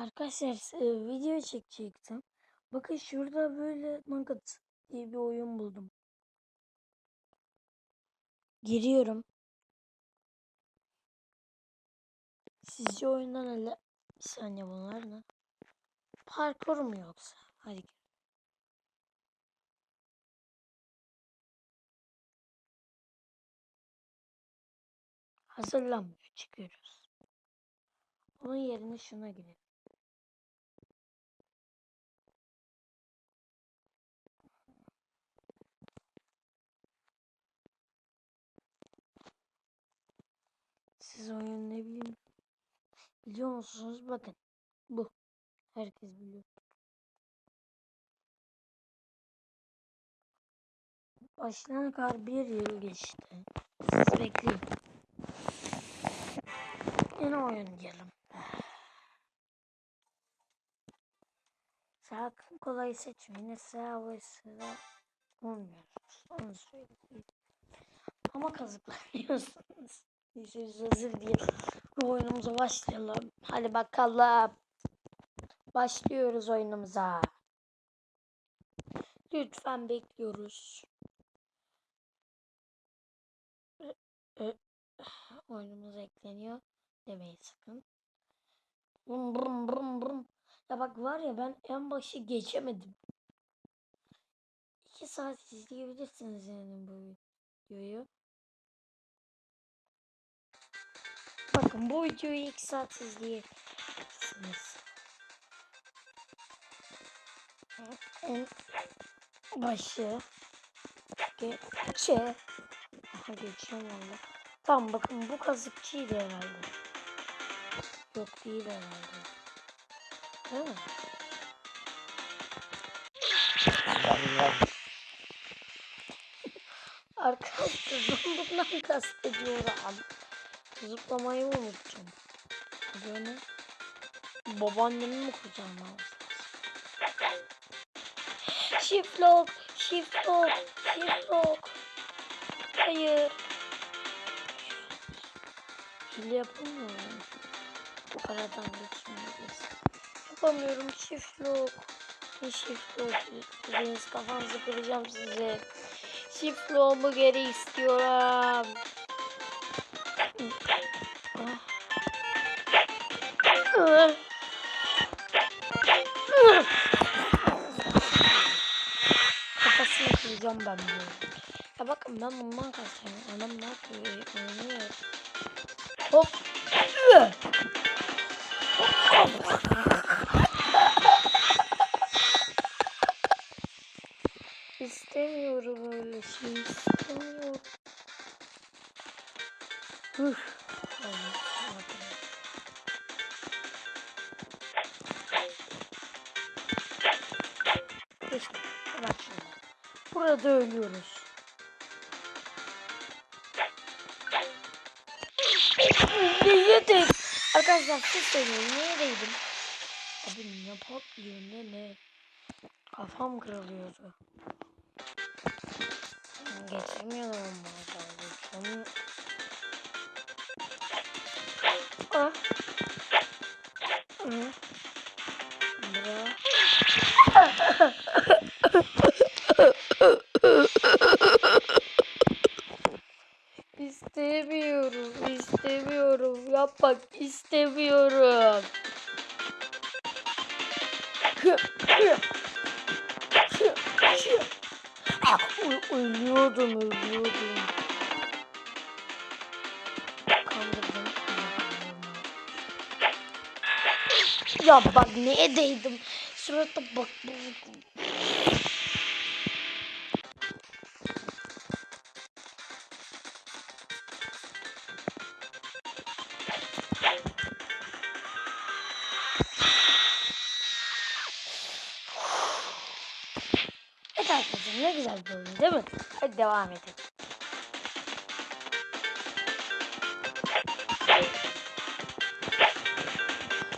Arkadaşlar e, video çekecektim. Bakın şurada böyle Nugget diye bir oyun buldum. Giriyorum. Sizce oyundan hele bir saniye bunlar ne? Parkur mu yoksa? Hadi. Hazırlanmıyor. Çıkıyoruz. Onun yerine şuna girelim. Siz oyun ne bileyim biliyor musunuz? Bakın bu. Herkes biliyor. Başlayana kadar bir yıl geçti. Siz bekleyin. Yine oynayalım. Sakın kolay seçmeyin. Sıra ve sıra olmuyorsunuz. Onu söyleyeyim. Ama kazıklanıyorsunuz. Yüzünüz hazır değil. Oyunumuza başlayalım. Hadi bakalım. Başlıyoruz oyunumuza. Lütfen bekliyoruz. Oyunumuz ekleniyor. Demeyin sakın. Brum brum brum brum. Ya bak var ya ben en başı geçemedim. İki saat izleyebilirsiniz yani bu videoyu. Bakın bu videoyu iki saat izleyebilirsiniz. En başı geçe. Aha geçiyorum valla. Tamam bakın bu kazıkçıydı herhalde. Yok değil herhalde. Değil mi? Arkadaşlar ben bundan kastediyorum. Zıplamayı unuttum. Böyle babaannemi mi alsam? Shift lock, shift lock, shift lock. Hayır. Hile yapamıyorum. Aradan geçmeyiz. Yapamıyorum shift lock. Ne shift lock? Biriniz kafanızı kıracağım size. Shift lock'umu geri istiyorum. Kafasını kıracağım ben bu. Ya bakın ben bundan kaçıyorum. Anam ne yapıyor? Oynuyor. Hop. İstemiyorum öyle şey. İstemiyorum. Burada ölüyoruz. Neye? Arkadaşlar siz söyleyin neye? Abi ne patlıyor ne ne? Kafam kırılıyordu. Geçemiyorum bazen. Sonu... Ah. Hı. Bura. İstemiyorum, Ya bak neye değdim? Surata bak. Evet arkadaşlar ne güzel bir oyun değil mi? Hadi devam edelim.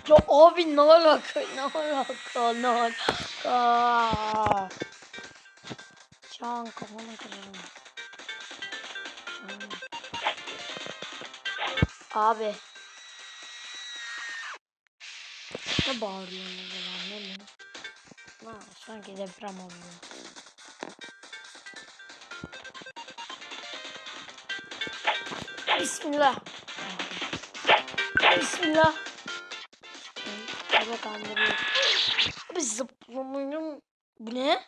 Ya abi ne alaka ne alaka ne alaka. Can kafanı kırarım. Abi. Ne bağırıyorsun o zaman ne mi? Ha, sanki deprem oluyor. Bismillah. Bismillah. Baba kandırıyor. Abi zıplamayın. Bu ne?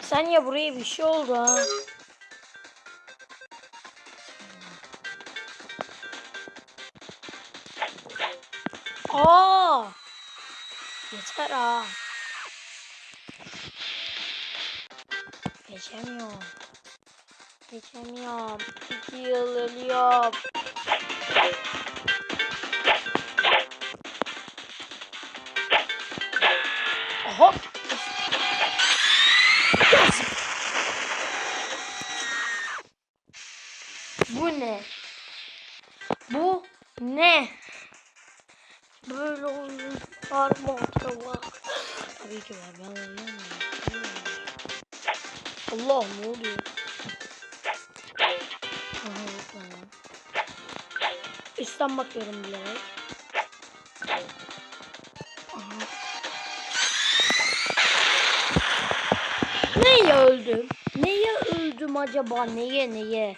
Sen ya buraya bir şey oldu ha. Aa! Yeter ha. Geçemiyorum. Geçemiyorum. İki yıl ölüyorum. Hop. Bu ne? Bu ne? Böyle oyun var mı acaba? Tabii ki var. Ben oynamıyorum. Allah ne oluyor? Üstten bakıyorum bilerek. Aha. Neye öldüm? Neye öldüm acaba? Neye neye?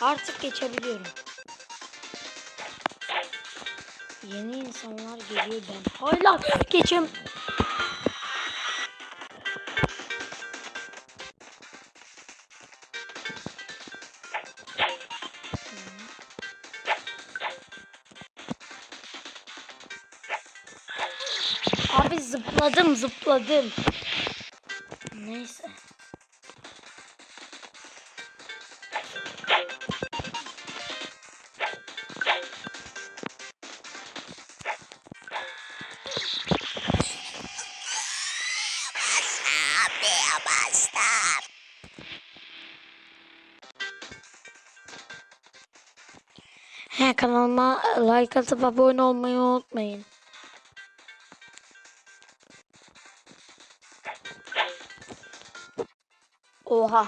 Artık geçebiliyorum. Yeni insanlar geliyor ben hala geçem. Zıpladım zıpladım. Neyse. Kanalıma like atıp abone olmayı unutmayın. Oha.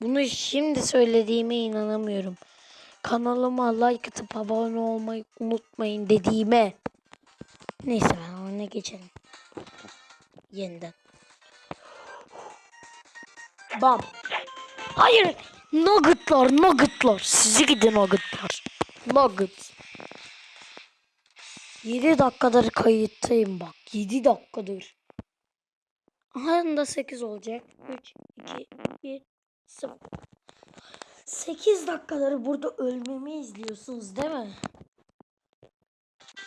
Bunu şimdi söylediğime inanamıyorum. Kanalıma like atıp abone olmayı unutmayın dediğime. Neyse ben ona geçelim. Yeniden. Bam. Hayır. Nuggetlar, nuggetlar. Sizi gidin nuggetlar. Nugget. 7 dakikadır kayıttayım bak. 7 dakikadır. Anında 8 olacak. 3, 2, 1, 0. 8 dakikaları burada ölmemi izliyorsunuz değil mi?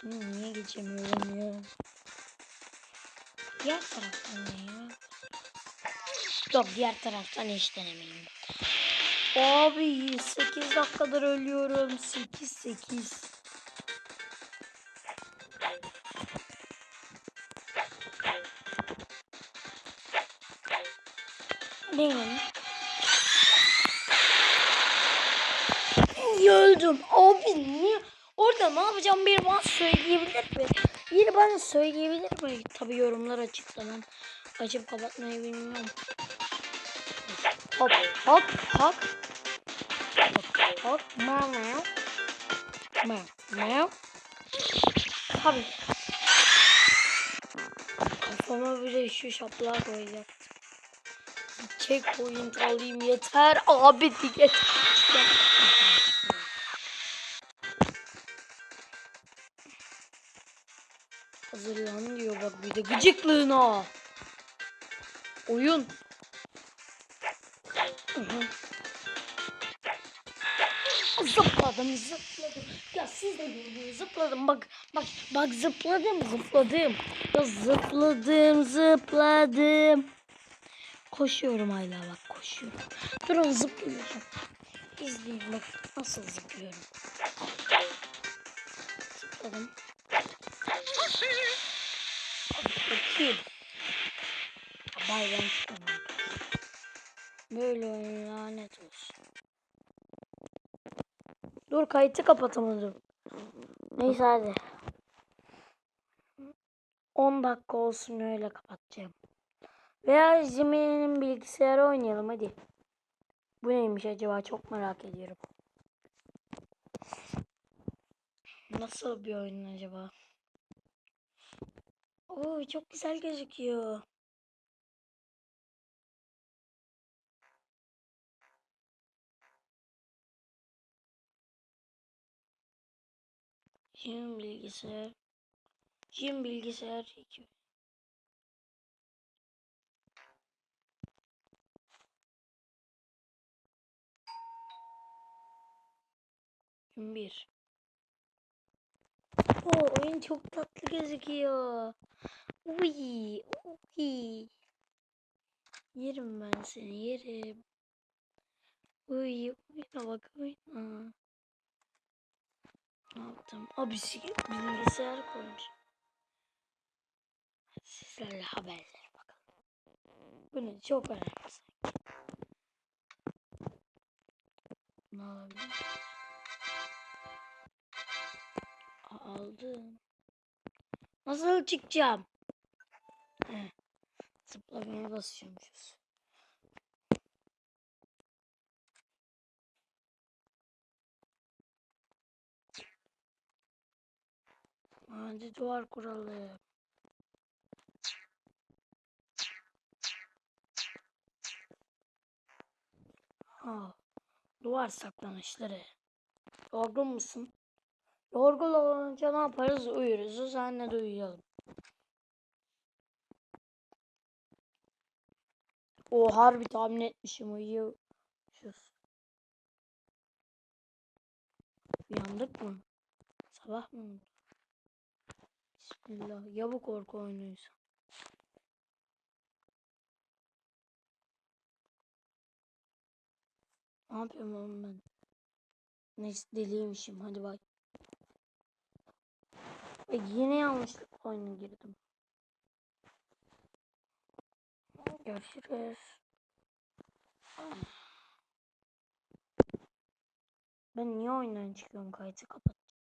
Hı, niye geçemiyorum ya? Diğer taraftan ya? Yok diğer taraftan hiç denemeyeyim. Abi 8 dakikadır ölüyorum. 8 8. Benim. Niye öldüm? Abi niye? Orada ne yapacağım biri bana söyleyebilir mi? Biri bana söyleyebilir mi? Tabi yorumlar açıklamam. Açıp kapatmayı bilmiyorum. Hop hop hop. Hop hop. Meow meow. Meow meow. Tabi. Kafama bile şu şaplığa koyacaktım. Checkpoint alayım yeter abi diye. Hazırlan diyor bak bir de gıcıklığına. Oyun. Zıpladım zıpladım. Ya siz de gördünüz zıpladım bak bak bak zıpladım zıpladım. Ya zıpladım zıpladım. Koşuyorum hala bak koşuyorum. Durun zıplıyorum. İzleyin bak nasıl zıplıyorum. Zıpladım. Bakayım. Bay ben çıkamam. Böyle oyun lanet olsun. Dur kayıtı kapatamadım. Neyse hadi. 10 dakika olsun öyle kapatacağım. Veya Jimmy'nin bilgisayarı oynayalım hadi. Bu neymiş acaba çok merak ediyorum. Nasıl bir oyun acaba? Oo çok güzel gözüküyor. Jim bilgisayar. Jim bilgisayar 2. Jim 1. Oo oyun çok tatlı gözüküyor. Uy, uy. Yerim ben seni yerim. Uy, oyna bak oyna. Ne yaptım? Abi bilgisayar koymuş. Sizlerle haberler bakalım. Bu ne? Çok önemli sanki. Ne alabilirim? Aldım. Nasıl çıkacağım? Heh. Zıplamaya basıyormuşuz. Hadi duvar kuralım. Ha, duvar saklanışları. Yorgun musun? Yorgun olunca ne yaparız? Uyuruz. Senle de uyuyalım. O harbi tahmin etmişim uyuyoruz. Uyandık mı? Sabah mı? Bismillah. Ya bu korku oyunuysa? Ne yapıyorum oğlum ben? Neyse deliymişim. Hadi bay. E, yine yanlışlık oyuna girdim. Görüşürüz. Ben niye oyundan çıkıyorum kaydı kapat.